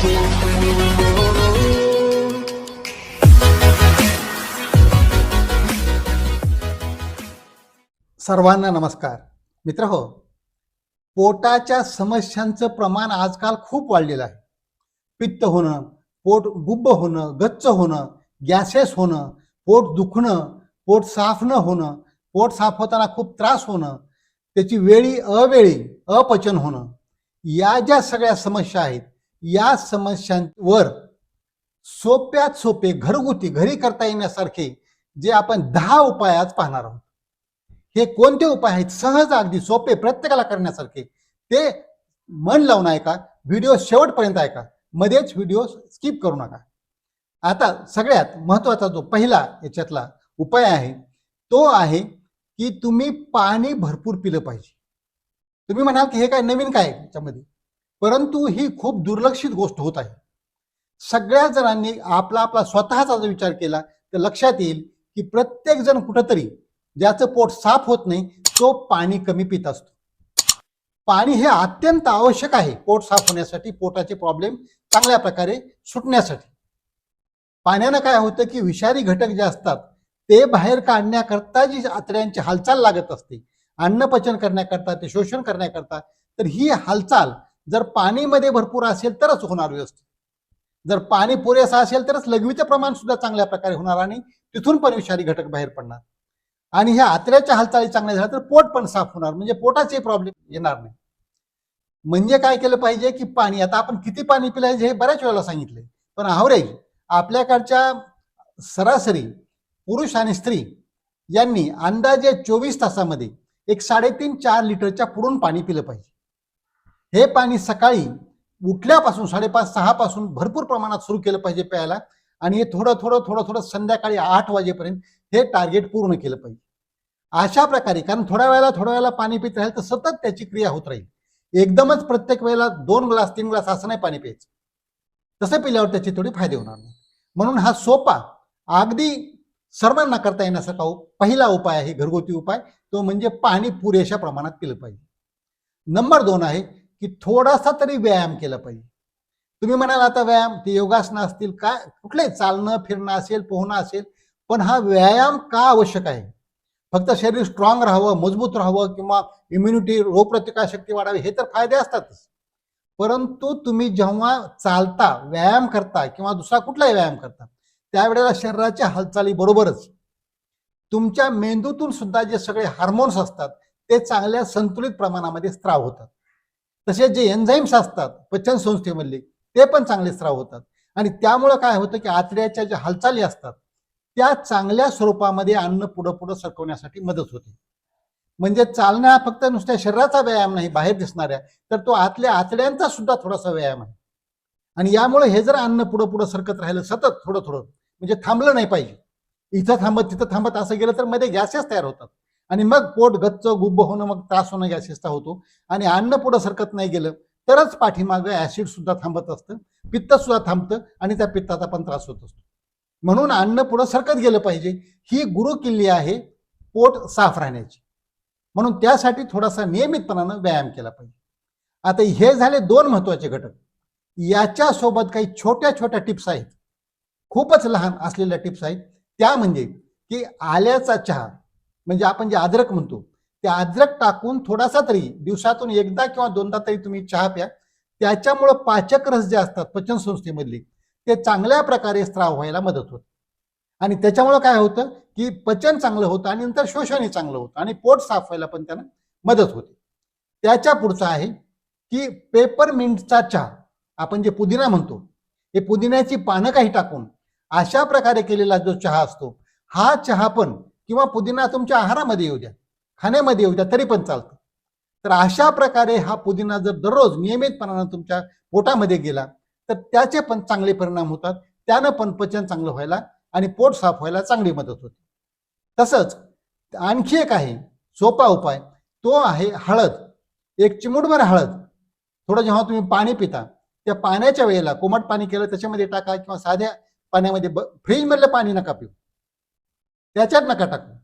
सर्वांना नमस्कार. मित्र हो पोटाच्या समस्यांचं प्रमाण आजकाल खूप वाढलेलं आहे. पित्त होणं पोट गुब्ब होणं गच्च होणं गॅसेस होणं पोट दुखणं पोट साफ न होणं पोट साफ होताना खूप त्रास होणं त्याची वेळी अवेळी अपचन होणं या ज्या सगळ्या समस्या आहेत या समस्यांवर सोप्यात सोपे घरगुती घरी करता येण्यासारखे जे आपण दहा उपाय आज पाहणार आहोत. हे कोणते उपाय आहेत? सहज अगदी सोपे प्रत्येकाला करण्यासारखे. ते मन लावून ऐका. व्हिडिओ शेवटपर्यंत ऐका. मध्येच व्हिडिओ स्किप करू नका. आता सगळ्यात महत्त्वाचा जो पहिला याच्यातला उपाय आहे तो आहे की तुम्ही पाणी भरपूर पिलं पाहिजे. तुम्ही म्हणाल की हे काय नवीन काय याच्यामध्ये? परंतु ही खूप दुर्लक्षित गोष्ट होत आहे. सगळ्या जणांनी आपला आपला स्वतःचा जर विचार केला तर लक्षात येईल की प्रत्येक जण कुठंतरी ज्याचं पोट साफ होत नाही तो पाणी कमी पित असतो. पाणी हे अत्यंत आवश्यक आहे पोट साफ होण्यासाठी पोटाचे प्रॉब्लेम चांगल्या प्रकारे सुटण्यासाठी. पाण्यानं काय होतं की विषारी घटक जे असतात ते बाहेर काढण्याकरता जी आतड्यांची हालचाल लागत असते अन्न पचन करण्याकरता ते शोषण करण्याकरता तर ही हालचाल जर पाणीमध्ये भरपूर असेल तरच होणार व्यवस्थित. जर पाणी पुरेसा असेल तरच लघवीचं प्रमाण सुद्धा चांगल्या प्रकारे होणार आणि तिथून पण विषारी घटक बाहेर पडणार. आणि ह्या आतड्याच्या हालचाली चांगल्या झाल्या तर पोट पण साफ होणार म्हणजे पोटाचे प्रॉब्लेम येणार नाही. म्हणजे काय केलं पाहिजे की पाणी आता आपण किती पाणी पिलायचे हे बऱ्याच वेळेला सांगितले पण आवरेज आपल्याकडच्या सरासरी पुरुष आणि स्त्री यांनी अंदाजे चोवीस तासामध्ये एक साडेतीन चार लिटरच्या पुरून पाणी पिलं पाहिजे. हे पाणी सकाळी उठल्यापासून साडेपाच सहा पासून भरपूर प्रमाणात सुरू केलं पाहिजे प्यायला. आणि हे थोडं थोडं थोडं थोडं संध्याकाळी आठ वाजेपर्यंत हे टार्गेट पूर्ण केलं पाहिजे. अशा प्रकारे कारण थोड्या वेळेला थोड्या वेळेला पाणी पित राहील तर सतत त्याची क्रिया होत राहील. एकदमच प्रत्येक वेळेला दोन ग्लास तीन ग्लास असं नाही पाणी प्यायचं. तसं पिल्यावर त्याचे थोडे फायदे होणार नाही. म्हणून हा सोपा अगदी सर्वांना करता येण्यासारखा पहिला उपाय आहे घरगुती उपाय. तो म्हणजे पाणी पुरेशा प्रमाणात पिलं पाहिजे. नंबर दोन आहे की थोडासा तरी व्यायाम केला पाहिजे. तुम्ही म्हणाल आता व्यायाम ते योगासनं असतील काय कुठले चालणं फिरणं असेल पोहणं असेल पण हा व्यायाम का आवश्यक आहे? फक्त शरीर स्ट्रॉंग राहावं मजबूत राहावं किंवा इम्युनिटी रोगप्रतिकारशक्ती वाढावी हे तर फायदे असतातच. परंतु तुम्ही जेव्हा चालता व्यायाम करता किंवा दुसरा कुठलाही व्यायाम करता त्यावेळेला शरीराच्या हालचाली बरोबरच. तुमच्या मेंदूतून सुद्धा जे सगळे हार्मोन्स असतात ते चांगल्या संतुलित प्रमाणामध्ये स्त्राव होतात. तसेच जे एन्झाईम्स असतात पचन संस्थेमधले ते पण चांगले स्राव होतात. आणि त्यामुळं काय होतं की आतड्याच्या ज्या हालचाली असतात त्या चांगल्या स्वरूपामध्ये अन्न पुढं पुढं सरकवण्यासाठी मदत होते. म्हणजे चालणं हा फक्त नुसत्या शरीराचा व्यायाम नाही बाहेर दिसणाऱ्या तर तो आतल्या आतड्यांचा सुद्धा थोडासा व्यायाम आहे. आणि यामुळे हे जर अन्न पुढं पुढं सरकत राहिलं सतत थोडं थोडं म्हणजे थांबलं नाही पाहिजे. इथं थांबत तिथं थांबत असं गेलं तर मध्ये गॅसेस तयार होतात. आणि मग पोट गच्च गुब्ब होणं मग त्रास होणं गॅसेसचा होतो. आणि अन्न पुढं सरकत नाही गेलं तरच पाठीमागं ऍसिड सुद्धा थांबत असतं पित्त सुद्धा थांबतं आणि त्या पित्ताचा पण त्रास होत असतो. म्हणून अन्न पुढं सरकत गेलं पाहिजे. ही गुरु किल्ली आहे पोट साफ राहण्याची. म्हणून त्यासाठी थोडासा नियमितपणानं व्यायाम केला पाहिजे. आता हे झाले दोन महत्त्वाचे घटक. याच्या सोबत काही छोट्या छोट्या टिप्स आहेत. खूपच लहान असलेल्या टिप्स आहेत. त्या म्हणजे की आल्याचा चहा म्हणजे आपण जे अद्रक म्हणतो ते अद्रक टाकून थोडासा तरी दिवसातून एकदा किंवा दोनदा तरी तुम्ही चहा प्या. त्याच्यामुळं पाचक रस जे असतात पचन संस्थेमधले ते चांगल्या प्रकारे स्त्राव व्हायला मदत होते. आणि त्याच्यामुळं काय होतं की पचन चांगलं होतं आणि नंतर शोषणही चांगलं होतं आणि पोट साफ व्हायला पण त्यांना मदत होते. त्याच्या पुढचं आहे की पेपरमिंटचा चहा आपण जे पुदिना म्हणतो हे पुदिन्याची पानं काही टाकून अशा प्रकारे केलेला जो चहा असतो हा चहा पण किंवा पुदिना तुमच्या आहारामध्ये येऊ द्या खाण्यामध्ये येऊ द्या तरी पण चालतं. तर अशा प्रकारे हा पुदिना जर दररोज नियमितपणानं तुमच्या पोटामध्ये गेला तर त्याचे पण चांगले परिणाम होतात. त्यानं पण पचन चांगलं व्हायला आणि पोट साफ व्हायला चांगली मदत होते. तसंच आणखी एक आहे सोपा उपाय तो आहे हळद. एक चिमुटभर हळद. थोडं जेव्हा तुम्ही पाणी पिता त्या पाण्याच्या वेळेला कोमट पाणी केलं त्याच्यामध्ये टाका किंवा साध्या पाण्यामध्ये फ्रीजमधलं पाणी नका पिऊ. त्याच्यात नका टाकू.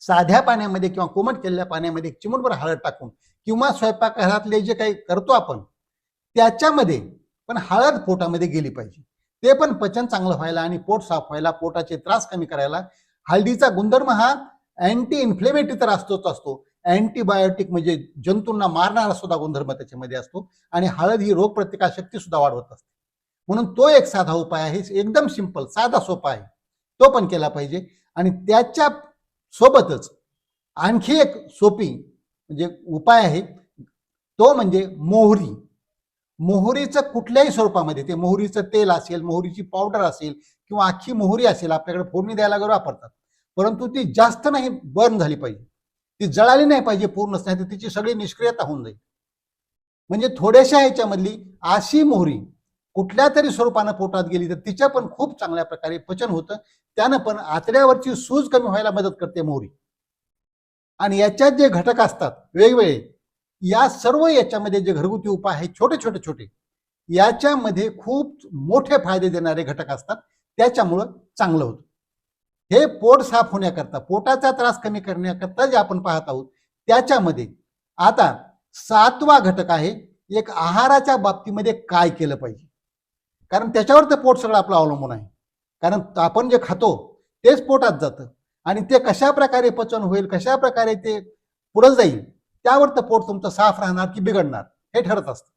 साध्या पाण्यामध्ये किंवा कोमट केलेल्या पाण्यामध्ये चिमूटभर चिमुटभर हळद टाकून किंवा स्वयंपाकघरातले जे काही करतो आपण त्याच्यामध्ये पण हळद पोटामध्ये गेली पाहिजे. ते पण पचन चांगलं व्हायला आणि पोट साफ व्हायला पोटाचे त्रास कमी करायला हळदीचा गुणधर्म हा अँटी इन्फ्लेमेटरी तर असतोच असतो. अँटीबायोटिक म्हणजे जंतूंना मारणारा सुद्धा गुणधर्म त्याच्यामध्ये असतो आणि हळद ही रोगप्रतिकारशक्ती सुद्धा वाढवत असते. म्हणून तो एक साधा उपाय आहे. एकदम सिंपल साधा सोपा आहे. तो पण केला पाहिजे. आणि त्याच्या सोबतच आणखी एक सोपी म्हणजे उपाय आहे. तो म्हणजे मोहरी. मोहरीचं कुठल्याही स्वरूपामध्ये ते मोहरीचं तेल असेल मोहरीची पावडर असेल किंवा अख्खी मोहरी असेल आपल्याकडे फोडणी द्यायला वगैरे वापरतात. परंतु ती जास्त नाही बर्न झाली पाहिजे. ती जळाली नाही पाहिजे पूर्णच नाही तर तिची सगळी निष्क्रियता होऊन जाईल. म्हणजे थोड्याशा ह्याच्यामधली अशी मोहरी कुठल्या तरी स्वरूपानं पोटात गेली तर तिच्या पण खूप चांगल्या प्रकारे पचन होतं. त्यानं पण आतड्यावरची सूज कमी व्हायला मदत करते मोहरी. आणि याच्यात जे घटक असतात वेगवेगळे या सर्व याच्यामध्ये जे घरगुती उपाय आहे छोटे छोटे छोटे याच्यामध्ये खूप मोठे फायदे देणारे घटक असतात. त्याच्यामुळं चांगलं होतं. हे पोट साफ होण्याकरता पोटाचा त्रास कमी करण्याकरता जे आपण पाहत आहोत त्याच्यामध्ये आता सातवा घटक आहे एक आहाराच्या बाबतीमध्ये काय केलं पाहिजे? कारण त्याच्यावर ते पोट सगळं आपलं अवलंबून आहे. कारण आपण जे खातो तेच पोटात जातं. आणि ते कशा प्रकारे पचन होईल कशा प्रकारे ते पुढं जाईल त्यावर तर पोट तुमचं साफ राहणार की बिघडणार हे ठरत असतं.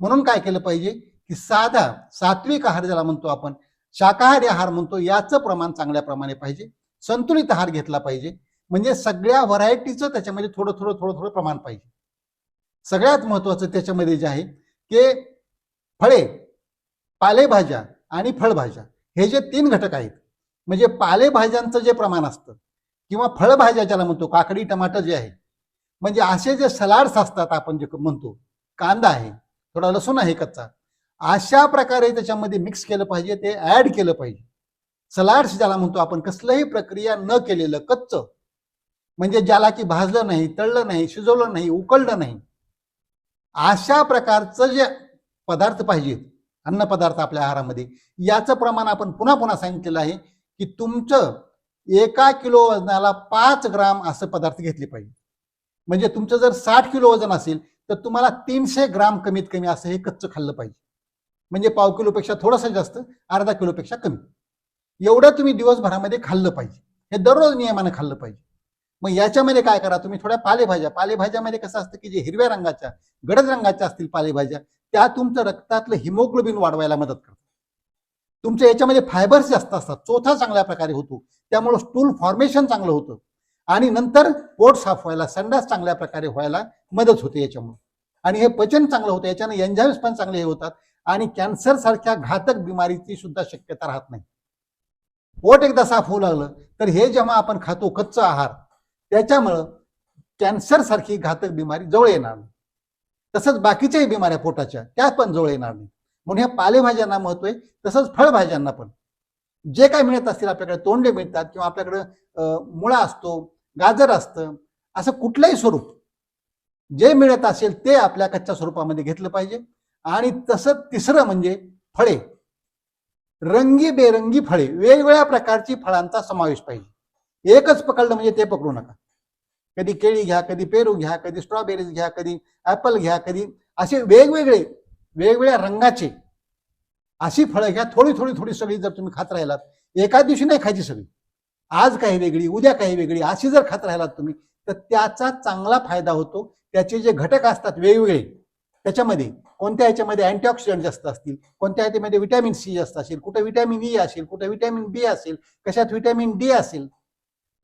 म्हणून काय केलं पाहिजे की साधा सात्विक आहार ज्याला म्हणतो आपण शाकाहारी आहार म्हणतो याचं प्रमाण चांगल्या प्रमाणे पाहिजे. संतुलित आहार घेतला पाहिजे. म्हणजे सगळ्या व्हरायटीचं त्याच्यामध्ये थोडं थोडं थोडं थोडं प्रमाण पाहिजे. सगळ्यात महत्वाचं त्याच्यामध्ये जे आहे की फळे पालेभाज्या आणि फळभाज्या हे जे तीन घटक आहेत म्हणजे पालेभाज्यांचं जे प्रमाण असतं किंवा फळभाज्या ज्याला म्हणतो काकडी टमाटर जे आहे म्हणजे असे जे सलाड्स असतात आपण जे म्हणतो कांदा आहे थोडा लसूण आहे कच्चा अशा प्रकारे त्याच्यामध्ये मिक्स केलं पाहिजे ते ऍड केलं पाहिजे. सलाड्स ज्याला म्हणतो आपण कसलंही प्रक्रिया न केलेलं कच्च म्हणजे ज्याला की भाजलं नाही तळलं नाही शिजवलं नाही उकळलं नाही अशा प्रकारचं जे पदार्थ पाहिजेत अन्नपदार्थ आपल्या आहारामध्ये. याचं प्रमाण आपण पुन्हा पुन्हा सांगितलेलं आहे की तुमचं एका किलो वजनाला पाच ग्राम असं पदार्थ घेतले पाहिजे. म्हणजे तुमचं जर साठ किलो वजन असेल तर तुम्हाला तीनशे ग्राम कमीत कमी असं हे कच्चं खाल्लं पाहिजे. म्हणजे पाव किलोपेक्षा थोडंसं जास्त अर्धा किलोपेक्षा कमी. एवढं तुम्ही दिवसभरामध्ये खाल्लं पाहिजे. हे दररोज नियमानं खाल्लं पाहिजे. मग याच्यामध्ये काय करा? तुम्ही थोड्या पालेभाज्या पालेभाज्यामध्ये कसं असतं की जे हिरव्या रंगाच्या गडद रंगाच्या असतील पालेभाज्या त्या तुमचं रक्तातलं हिमोग्लोबिन वाढवायला मदत करतात. तुमच्या याच्यामध्ये फायबर्स जास्त असतात चोथा चांगल्या प्रकारे होतो त्यामुळं स्टूल फॉर्मेशन चांगलं होतं आणि नंतर पोट साफ व्हायला संडास चांगल्या प्रकारे व्हायला मदत होते याच्यामुळे. आणि हे पचन चांगलं होतं याच्यानं एन्झाईम्स पण चांगले हे होतात आणि कॅन्सर सारख्या घातक बिमारीची सुद्धा शक्यता राहत नाही. पोट एकदा साफ होऊ लागलं तर हे जेव्हा आपण खातो कच्चा आहार त्याच्यामुळं कॅन्सर सारखी घातक बिमारी जवळ येणार नाही. तसंच बाकीच्याही बिमाऱ्या पोटाच्या त्या पण जवळ येणार नाही. म्हणून ह्या पालेभाज्यांना महत्त्व आहे तसंच फळभाज्यांना पण. जे काय मिळत असतील आपल्याकडे तोंडे मिळतात किंवा आपल्याकडे मुळा असतो गाजर असतं असं कुठलंही स्वरूप जे मिळत असेल ते आपल्या कच्च्या स्वरूपामध्ये घेतलं पाहिजे. आणि तसं तिसरं म्हणजे फळे. रंगी बेरंगी फळे वेगवेगळ्या प्रकारची फळांचा समावेश पाहिजे. एकच पकडलं म्हणजे ते पकडू नका. कधी केळी घ्या कधी पेरू घ्या कधी स्ट्रॉबेरीज घ्या कधी ऍपल घ्या कधी असे वेगवेगळे वेगवेगळ्या रंगाचे अशी फळं घ्या. थोडी थोडी थोडी सगळी जर तुम्ही खात राहिलात एका दिवशी नाही खायची सगळी. आज काही वेगळी उद्या काही वेगळी अशी जर खात राहिलात तुम्ही तर त्याचा चांगला फायदा होतो. त्याचे जे घटक असतात वेगवेगळे त्याच्यामध्ये कोणत्या ह्याच्यामध्ये अँटीऑक्सिडंट जास्त असतील कोणत्या ह्याच्यामध्ये विटॅमिन सी जास्त असेल कुठं विटॅमिन ई e असेल कुठं विटॅमिन बी असेल कशात विटॅमिन डी असेल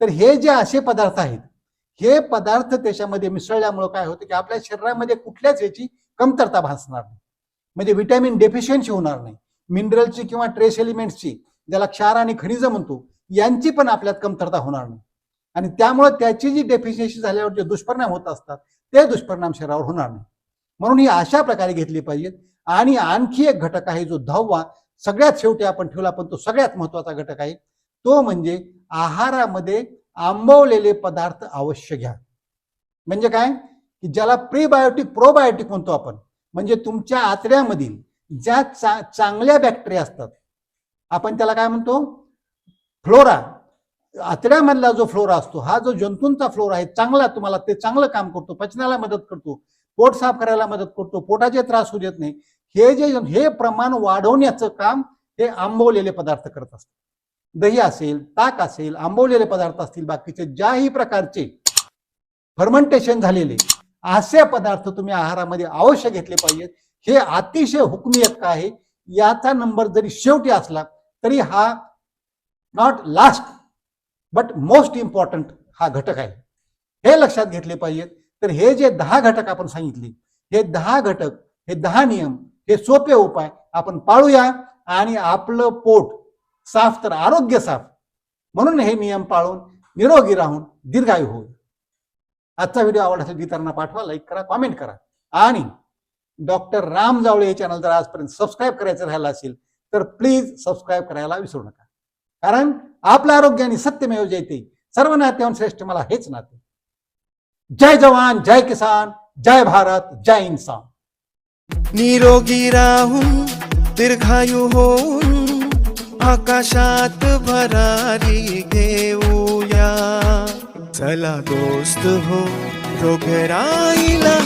तर हे जे असे पदार्थ आहेत हे पदार्थ त्याच्यामध्ये मिसळल्यामुळं काय होतं की आपल्या शरीरामध्ये कुठल्याच याची कमतरता भासणार नाही. म्हणजे विटॅमिन डेफिशियन्सी होणार नाही. मिनरलची किंवा ट्रेस एलिमेंट्सची ज्याला क्षार आणि खनिज म्हणतो यांची पण आपल्यात कमतरता होणार नाही. आणि त्यामुळे त्याची जी डेफिशियन्सी झाल्यावर जे दुष्परिणाम होत असतात ते दुष्परिणाम शरीरावर होणार नाही. म्हणून ही अशा प्रकारे घेतली पाहिजेत. आणि आणखी एक घटक आहे जो दहावा सगळ्यात शेवटी आपण ठेवला पण तो सगळ्यात महत्त्वाचा घटक आहे तो म्हणजे आहारामध्ये आंबवलेले पदार्थ अवश्य घ्या. म्हणजे काय? की ज्याला प्रीबायोटिक प्रोबायोटिक म्हणतो आपण. म्हणजे तुमच्या आतड्यामधील ज्या चा चांगल्या बॅक्टेरिया असतात. आपण त्याला काय म्हणतो? फ्लोरा आतड्यामधला जो फ्लोरा असतो हा जो जंतूंचा फ्लोरा आहे चांगला तुम्हाला ते चांगलं काम करतो पचनाला मदत करतो पोट साफ करायला मदत करतो पोटाचे त्रास होऊ देत नाही. हे जे हे प्रमाण वाढवण्याचं काम हे आंबवलेले पदार्थ करत असतात. दही असेल ताक असेल आंबवलेले पदार्थ असतील बाकीचे ज्याही प्रकारचे फर्मेंटेशन झालेले असे पदार्थ तुम्ही आहारामध्ये अवश्य घेतले पाहिजेत. हे अतिशय हुकमियत का आहे. याचा नंबर जरी शेवटी असला तरी हा not last but most important हा घटक आहे. हे लक्षात घेतले पाहिजेत. तर हे जे दहा घटक आपण सांगितले हे दहा घटक हे दहा नियम हे सोपे उपाय आपण पाळूया आणि आपलं पोट साफ तर आरोग्य साफ. म्हणून हे नियम पाळून निरोगी राहून दीर्घायू होईल आजचा व्हिडिओ आवडला असेल इतरांना पाठवा लाईक करा कॉमेंट करा. आणि डॉक्टर राम जावळे हे चॅनल जर आजपर्यंत सबस्क्राईब करायचं राहिलं असेल तर प्लीज सबस्क्राईब करायला विसरू नका. कारण आपलं आरोग्य आणि सत्यमेव जयते सर्व नात्याहून श्रेष्ठ मला हेच नाते. जय जवान जय किसान जय भारत जय इन्सान निरोगी राहून दीर्घायू होऊन आकाशात भरारी घेऊया. चला दोस्त हो रोगराईला